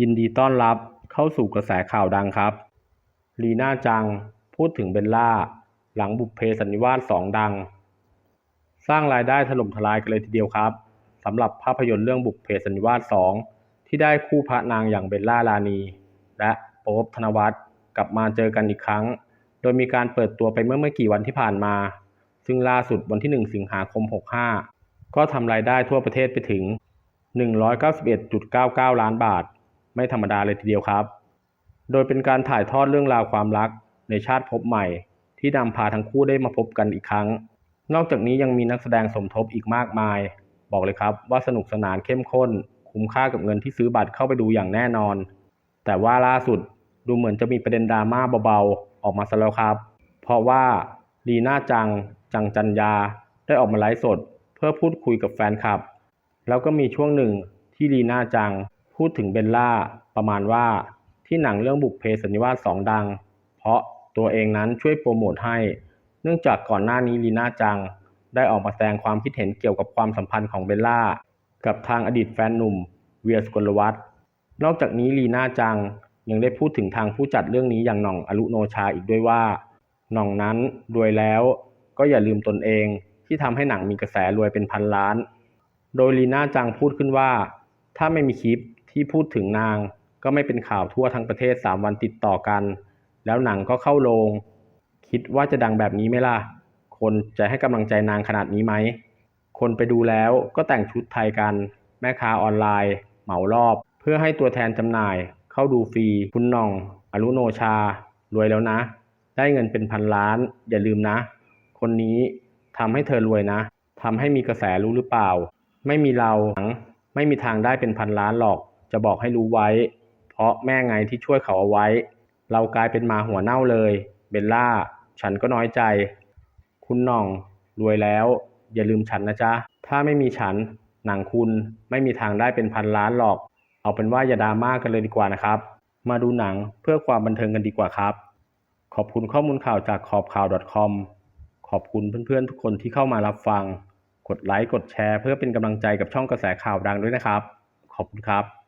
ยินดีต้อนรับเข้าสู่กระแสข่าวดังครับ ลีน่าจังพูดถึงเบลล่า หลังบุพเพสันนิวาสสองดัง สร้างรายได้ถล่มทลายกันเลยทีเดียวครับสำหรับภาพยนตร์เรื่องบุพเพสันนิวาสสองที่ได้คู่พระนางอย่างเบลล่าลานี และโป๊บธนวัฒน์กลับมาเจอกันอีกครั้ง โดยมีการเปิดตัวไปเมื่อไม่กี่วันที่ผ่านมา ซึ่งล่าสุดวันที่ 1 สิงหาคม 65 ก็ทำรายได้ทั่วประเทศไปถึง 191.99 ล้านบาท ไม่ธรรมดาเลยทีเดียวครับ โดยเป็นการถ่ายทอดเรื่องราวความรักในชาติภพใหม่ ที่นำพาทั้งคู่ได้มาพบกันอีกครั้ง นอกจากนี้ยังมีนักแสดงสมทบอีกมากมาย บอกเลยครับว่าสนุกสนานเข้มข้น คุ้มค่ากับเงินที่ซื้อบัตรเข้าไปดูอย่างแน่นอน แต่ว่าล่าสุดดูเหมือนจะมีประเด็นดราม่าเบาๆ ออกมาซะแล้วครับ เพราะว่าลีน่าจัง จังจันยา ได้ออกมาไลฟ์สด เพื่อพูดคุยกับแฟนคลับ แล้วก็มีช่วงหนึ่งที่ลีน่าจัง พูดถึงเบลล่าประมาณว่าที่หนังเรื่องบุกเพสันนิวาสสองดัง เพราะตัวเองนั้นช่วยโปรโมทให้ เนื่องจากก่อนหน้านี้ลีน่าจัง ได้ออกมาแสดงความคิดเห็นเกี่ยวกับความสัมพันธ์ของเบลล่า กับทางอดีตแฟนหนุ่ม เวียสกลวัฒน์นอกจากนี้ลีน่าจังยังได้พูดถึงทางผู้จัดเรื่องนี้อย่างหน่องอรุโนชาอีกด้วยว่าหน่องนั้นรวยแล้ว ก็อย่าลืมตนเองที่ทำให้หนังมีกระแสรวยเป็นพันล้าน โดยลีน่าจังพูดขึ้นว่า ถ้าไม่มีคลิป ที่พูดถึงนางก็ไม่เป็นข่าวทั่วทั้งประเทศ 3 วันติดต่อกัน แล้วหนังก็เข้าโรง คิดว่าจะดังแบบนี้ไหมล่ะ คนจะให้กำลังใจนางขนาดนี้ไหม คนไปดูแล้วก็แต่งชุดไทยกัน แม่ค้าออนไลน์ เหมารอบ เพื่อให้ตัวแทนจำหน่าย เข้าดูฟรี คุณน่อง อรุโนชา รวยแล้วนะ ได้เงินเป็นพันล้าน อย่าลืมนะ คนนี้ทำให้เธอรวยนะทำให้มีกระแสรู้หรือเปล่า ไม่มีเราหนังไม่มีทางได้เป็นพันล้านหรอก จะบอกให้รู้ไว้ เพราะแม่ไงที่ช่วยเขาเอาไว้ เรากลายเป็นหมาหัวเน่าเลย เบลล่า ฉันก็น้อยใจ คุณน่องรวยแล้ว อย่าลืมฉันนะจ๊ะ ถ้าไม่มีฉัน หนังคุณไม่มีทางได้เป็นพันล้านหรอก เอาเป็นว่าอย่าดราม่ากันเลยดีกว่านะครับ มาดูหนังเพื่อความบันเทิงกันดีกว่าครับ ขอบคุณข้อมูลข่าวจากขอบข่าว .com ขอบคุณเพื่อนๆทุกคนที่เข้ามารับฟัง กดไลค์ กดแชร์ เพื่อเป็นกำลังใจกับช่องกระแสข่าวดังด้วยนะครับ ขอบคุณครับ